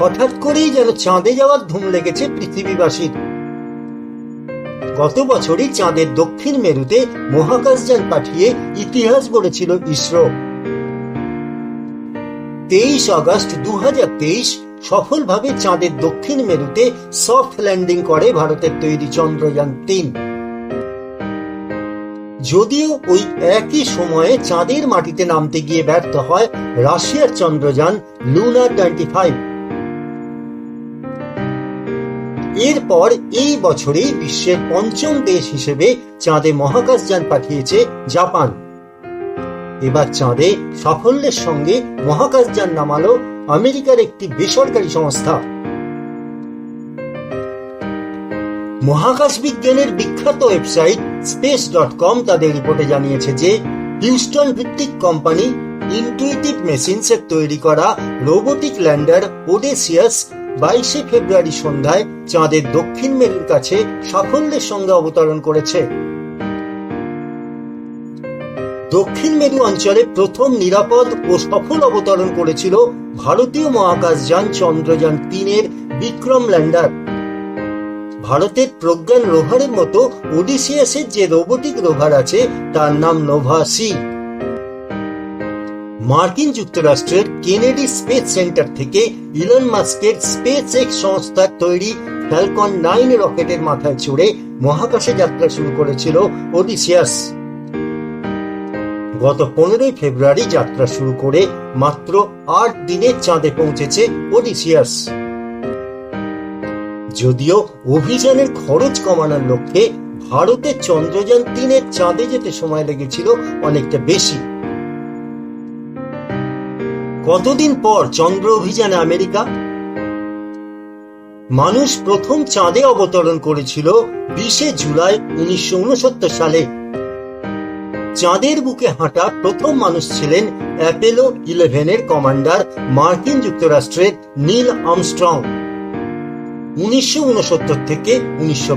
হঠাৎ করেই যেন চাঁদে যাওয়ার ধুম লেগেছে পৃথিবীবাসীর। গত বছরই চাঁদের দক্ষিণ মেরুতে মহাকাশযান পাঠিয়ে ইতিহাস গড়েছিল ইসরো। তেইশ আগস্ট দু সফলভাবে চাঁদের দক্ষিণ মেরুতে সফট ল্যান্ডিং করে ভারতের তৈরি চন্দ্রযান তিন। যদিও ওই একই সময়ে চাঁদের মাটিতে নামতে গিয়ে ব্যর্থ হয় রাশিয়ার চন্দ্রযান লুনার টোয়েন্টি ফাইভ। এরপর এই বছরেই বিশ্বের পঞ্চম দেশ হিসেবে চাঁদে মহাকাশযান পাঠিয়েছে জাপান। এবার চাঁদে সাফল্যের সঙ্গে মহাকাশযান নামালো আমেরিকার একটি বেসরকারি সংস্থা। মহাকাশ বিজ্ঞানের বিখ্যাত ওয়েবসাইট স্পেস ডট কম তাদের রিপোর্টে জানিয়েছে যে, হিউস্টন ভিত্তিক কোম্পানি ইনটুইটিভ মেশিনস এর তৈরি করা রোবোটিক ল্যান্ডার ওডেসিয়াস বাইশে ফেব্রুয়ারি সন্ধ্যায় চাঁদের দক্ষিণ মেরুর কাছে সাফল্যের সঙ্গে অবতরণ করেছে। দক্ষিণ মেরু অঞ্চলে প্রথম নিরাপদ ও সফল অবতরণ করেছিল ভারতীয় মহাকাশযান চন্দ্রযান তিনের বিক্রম ল্যান্ডার। ভারতের প্রজ্ঞান রোভারের মতো ওডিসিয়াসের যে রোবোটিক রোভার আছে, তার নাম নোভা সি। মার্কিন যুক্তরাষ্ট্রের কেনেডি স্পেস সেন্টার থেকে ইলন মাস্কের স্পেস এক্স সংস্থার তৈরি ফ্যালকন নাইন রকেটের মাথায় চড়ে মহাকাশে যাত্রা শুরু করেছিল ওডিসিয়াস। গত পনেরোই ফেব্রুয়ারি যাত্রা শুরু করে মাত্র আট দিনে চাঁদে পৌঁছেছে ওডিসিয়াস। যদিও অভিযানের খরচ কমানোর লক্ষ্যে ভারতের চন্দ্রযান তিনের চাঁদে যেতে সময় লেগেছিল অনেকটা বেশি। কতদিন পর চন্দ্র অভিযানে আমেরিকা? মানুষ প্রথম চাঁদে অবতরণ করেছিল বিশে জুলাই উনিশশো উনসত্তর সালে। চাঁদের বুকে হাঁটা প্রথম মানুষ ছিলেন অ্যাপেলো ইলেভেনের কমান্ডার মার্কিন যুক্তরাষ্ট্রের নীল আমস্ট্রং। উনিশশো থেকে উনিশশো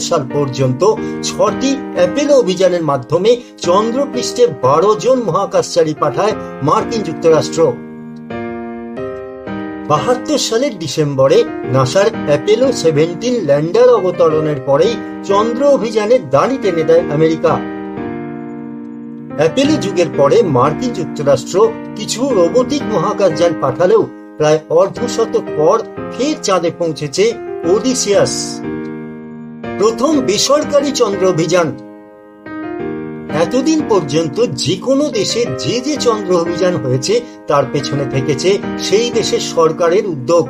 সাল পর্যন্ত ছটি অ্যাপেলো অভিযানের মাধ্যমে চন্দ্রপৃষ্ঠে বারো জন মহাকাশচারী পাঠায় মার্কিন যুক্তরাষ্ট্র। বাহাত্তর সালের ডিসেম্বরে নাসার অ্যাপেলো সেভেন্টিন ল্যান্ডার অবতরণের পরেই চন্দ্র অভিযানে দাড়ি টেনে দেয় আমেরিকা। অ্যাপেলো যুগের পরে মার্কিন যুক্তরাষ্ট্র কিছু রোবোটিক মহাকাশযান পাঠালেও প্রায় অর্ধশতক পর ফের চাঁদে পৌঁছেছে ওডিসিয়াস। প্রথম বেসরকারি চন্দ্র অভিযান। এতদিন পর্যন্ত যে কোনো দেশে যে যে চন্দ্র অভিযান হয়েছে, তার পেছনে থেকেছে সেই দেশের সরকারের উদ্যোগ।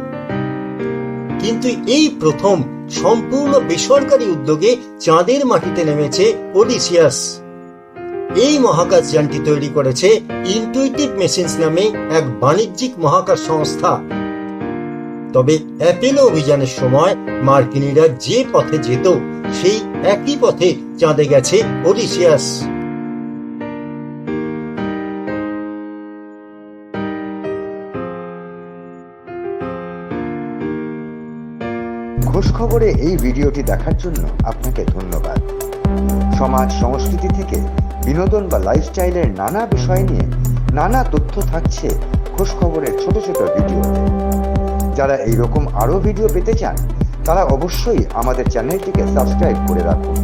কিন্তু এই প্রথম সম্পূর্ণ বেসরকারি উদ্যোগে চাঁদের মাটিতে নেমেছে ওডিসিয়াস। এই মহাকাশ যানটি তৈরি করেছে ইনটুইটিভ মেশিনস নামে এক বাণিজ্যিক মহাকাশ সংস্থা। তবে অ্যাপেলো অভিযানের সময় মার্কিনীরা যে পথে যেত, সেই একই পথে চাঁদে গেছে ওডিসিয়াস খোঁজ খবরে এই ভিডিওটি দেখার জন্য আপনাকে ধন্যবাদ। সমাজ সংস্কৃতি থেকে বিনোদন বা লাইফস্টাইলের নানা বিষয় নিয়ে নানা তথ্য থাকছে খোঁজখবরের ছোট ছোট ভিডিওতে যারা এইরকম আরও ভিডিও পেতে চান, তারা অবশ্যই আমাদের চ্যানেলটিকে সাবস্ক্রাইব করে রাখুন।